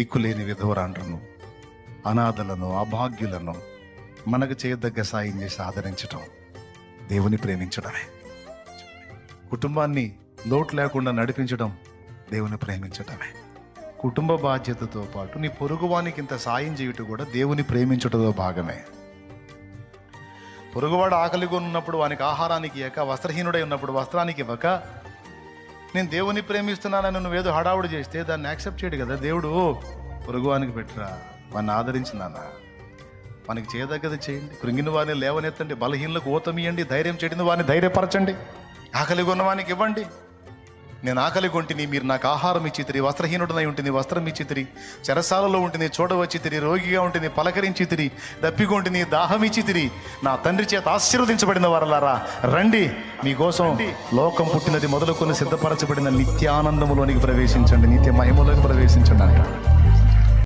దిక్కులేని విధవరాండ్రను అనాథలను అభాగ్యులను మనకు చేయదగ్గ సాయం చేసి ఆదరించటం దేవుని ప్రేమించడమే. కుటుంబాన్ని లోటు లేకుండా నడిపించడం దేవుని ప్రేమించటమే. కుటుంబ బాధ్యతతో పాటు నీ పొరుగువానికి ఇంత సాయం చేయుట కూడా దేవుని ప్రేమించటంలో భాగమే. పొరుగువాడు ఆకలిగా ఉన్నప్పుడు వానికి ఆహారానికి ఇవ్వక వస్త్రహీనుడై ఉన్నప్పుడు వస్త్రానికి ఇవ్వక నేను దేవుని ప్రేమిస్తున్నానని నువ్వేదో హడావుడు చేస్తే దాన్ని యాక్సెప్ట్ చేయడు కదా దేవుడు. పొరుగువానికి పెట్టరా వాడిని ఆదరించినానా? మనకి చేయదగ్గది చేయండి. కృంగిన వారిని లేవనెత్తండి బలహీనలకు ఓతమియండి ధైర్యం చెడిన వారిని ధైర్యపరచండి ఆకలిగా ఉన్న వానికి ఇవ్వండి. నేను ఆకలి కొంటిని మీరు నాకు ఆహారం ఇచ్చితిరి వస్త్రహీనుడనై ఉంటుంది వస్త్రం ఇచ్చితిరి చెరసాలలో ఉంటుంది చూడవచ్చితిరి రోగిగా ఉంటుంది పలకరించితిరి దప్పికొంటిని దాహం ఇచ్చితిరి నా తండ్రి చేత ఆశీర్వదించబడిన వారలారా రండి. మీకోసం లోకం పుట్టినది మొదలుకొని సిద్ధపరచబడిన నిత్యానందములోనికి ప్రవేశించండి నిత్య మహిమలోకి ప్రవేశించండి అంటాడు